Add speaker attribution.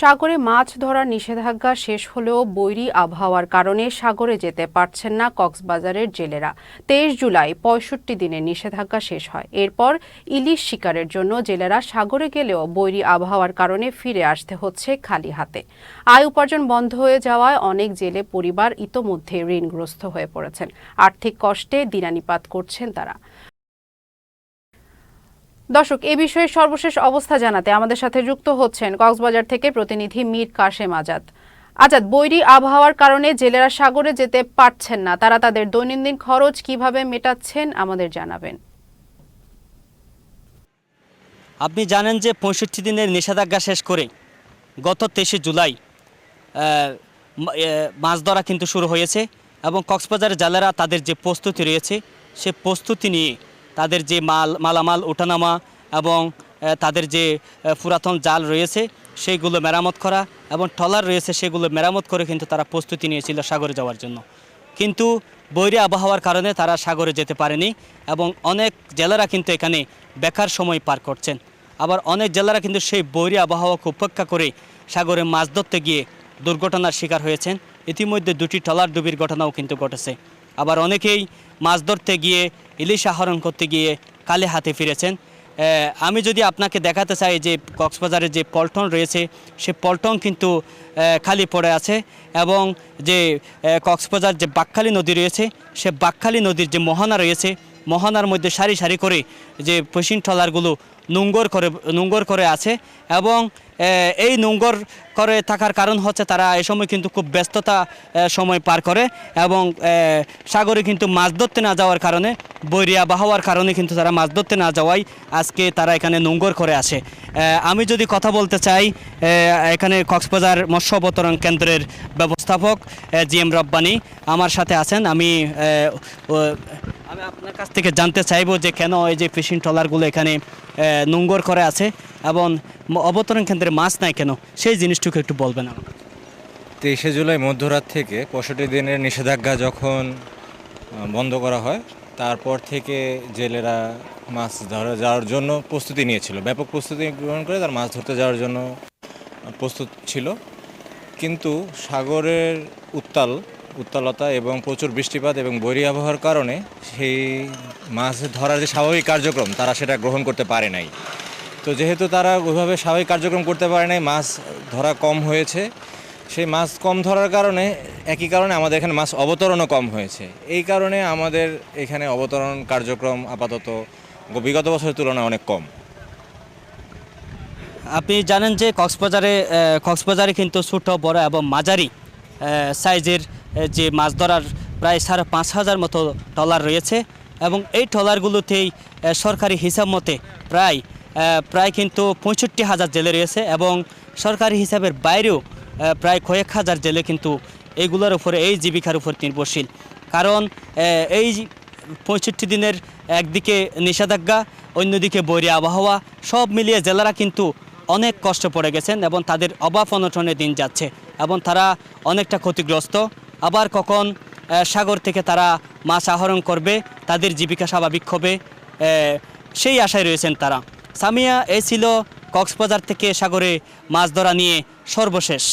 Speaker 1: সাগরে মাছ ধরার নিষেধাজ্ঞা শেষ হলেও বৈরী আবহাওয়ার কারণে সাগরে যেতে পারছেন না কক্সবাজারের জেলেরা। তেইশ জুলাই পঁয়ষট্টি দিনের নিষেধাজ্ঞা শেষ হয়। এরপর ইলিশ শিকারের জন্য জেলেরা সাগরে গেলেও বৈরী আবহাওয়ার কারণে ফিরে আসতে হচ্ছে খালি হাতে। আয় উপার্জন বন্ধ হয়ে যাওয়ায় অনেক জেলে পরিবার ইতোমধ্যে ঋণগ্রস্ত হয়ে পড়েছেন। আর্থিক কষ্টে দিনানিপাত করছেন তারা। দর্শক, এ বিষয়ে সর্বশেষ অবস্থা জানাতে আমাদের সাথে যুক্ত হচ্ছেন কক্সবাজার থেকে প্রতিনিধি মীর কাশেম আজাদ। আজাদ, বৈরী আবহাওয়ার কারণে জেলেরা সাগরে যেতে পারছেন না। তারা তাদের দৈনন্দিন খরচ কীভাবে মেটাচ্ছেন আমাদের জানাবেন।
Speaker 2: আপনি জানেন যে পঁয়ষট্টি দিনের নিষেধাজ্ঞা শেষ করে গত তেইশে জুলাই মাছ ধরা কিন্তু শুরু হয়েছে এবং কক্সবাজারের জেলেরা তাদের যে প্রস্তুতি রয়েছে, সে প্রস্তুতি নিয়ে তাদের যে মাল, মালামাল ওঠানামা এবং তাদের যে পুরাতন জাল রয়েছে সেইগুলো মেরামত করা এবং ট্রলার রয়েছে সেগুলো মেরামত করে কিন্তু তারা প্রস্তুতি নিয়েছিল সাগরে যাওয়ার জন্য। কিন্তু বৈরী আবহাওয়ার কারণে তারা সাগরে যেতে পারেনি এবং অনেক জেলারা কিন্তু এখানে বেকার সময় পার করছেন। আবার অনেক জেলারা কিন্তু সেই বৈরী আবহাওয়াকে উপেক্ষা করে সাগরে মাছ ধরতে গিয়ে দুর্ঘটনার শিকার হয়েছেন। ইতিমধ্যে দুটি ট্রলার ডুবির ঘটনাও কিন্তু ঘটেছে। আবার অনেকেই মাছ ধরতে গিয়ে ইলিশ আহরণ করতে গিয়ে কালে হাতে ফিরেছেন। আমি যদি আপনাকে দেখাতে চাই যে কক্সবাজারের যে পল্টন রয়েছে, সে পল্টন কিন্তু খালি পড়ে আছে এবং যে কক্সবাজার যে বাকখালী নদী রয়েছে, সে বাকখালী নদীর যে মোহনা রয়েছে, মোহনার মধ্যে সারি সারি করে যে ফিশিং ট্রলারগুলো নোঙ্গর করে নোঙ্গর করে আছে এবং এই নোঙ্গর করে থাকার কারণ হচ্ছে তারা এই সময় কিন্তু খুব ব্যস্ততা সময় পার করে এবং সাগরে কিন্তু মাছ ধরতে না যাওয়ার কারণে বৈরী আবহাওয়ার কারণে কিন্তু তারা মাছ ধরতে না যাওয়ায় আজকে তারা এখানে নোঙ্গর করে আসে আমি যদি কথা বলতে চাই এখানে কক্সবাজার মৎস্য অবতরণ কেন্দ্রের ব্যবস্থাপক জি এম রব্বানি আমার সাথে আছেন। আমি আমি আপনার কাছ থেকে জানতে চাইব যে কেন এই যে ফিশিং ট্রলারগুলো এখানে নোঙ্গর করে আছে। এবং অবতরণ কেন্দ্রে মাছ নাই কেন? সেই জিনিসটুকু একটু বলবেন আমাকে।
Speaker 3: তেইশে জুলাই মধ্যরাত থেকে পঁয়ষট্টি দিনের নিষেধাজ্ঞা যখন বন্ধ করা হয়, তারপর থেকে জেলেরা মাছ ধরা যাওয়ার জন্য প্রস্তুতি নিয়েছিল। ব্যাপক প্রস্তুতি গ্রহণ করে তার মাছ ধরতে যাওয়ার জন্য প্রস্তুত ছিল। কিন্তু সাগরের উত্তাল, উত্তালতা এবং প্রচুর বৃষ্টিপাত এবং বৈরী আবহাওয়ার কারণে সেই মাছ ধরার যে স্বাভাবিক কার্যক্রম, তারা সেটা গ্রহণ করতে পারে নাই। তো যেহেতু তারা ওইভাবে স্বাভাবিক কার্যক্রম করতে পারে নাই, মাছ ধরা কম হয়েছে। সেই মাছ কম ধরার কারণে একই কারণে আমাদের এখানে মাছ অবতরণও কম হয়েছে। এই কারণে আমাদের এখানে অবতরণ কার্যক্রম আপাতত বিগত বছরের তুলনায় অনেক কম।
Speaker 2: আপনি জানেন যে কক্সবাজারে কক্সবাজারে কিন্তু ছোট, বড় এবং মাঝারি সাইজের যে মাছ ধরার প্রায় সাড়ে পাঁচ হাজার মতো ট্রলার রয়েছে এবং এই ট্রলারগুলোতেই সরকারি হিসাব মতে প্রায় প্রায় কিন্তু পঁয়ষট্টি হাজার জেলে রয়েছে এবং সরকারি হিসাবের বাইরেও প্রায় কয়েক হাজার জেলে কিন্তু এইগুলোর উপরে, এই জীবিকার উপর নির্ভরশীল। কারণ এই পঁয়ষট্টি দিনের একদিকে নিষেধাজ্ঞা, অন্যদিকে বৈরী আবহাওয়া, সব মিলিয়ে জেলেরা কিন্তু অনেক কষ্ট পড়ে গেছেন এবং তাদের অভাব অনটনে দিন যাচ্ছে এবং তারা অনেকটা ক্ষতিগ্রস্ত। আবার কখন সাগর থেকে তারা মাছ আহরণ করবে, তাদের জীবিকা স্বাভাবিক হবে সেই আশায় রয়েছেন তারা। সামিয়া এই ছিল কক্সবাজার থেকে সাগরে মাছ ধরা নিয়ে সর্বশেষ।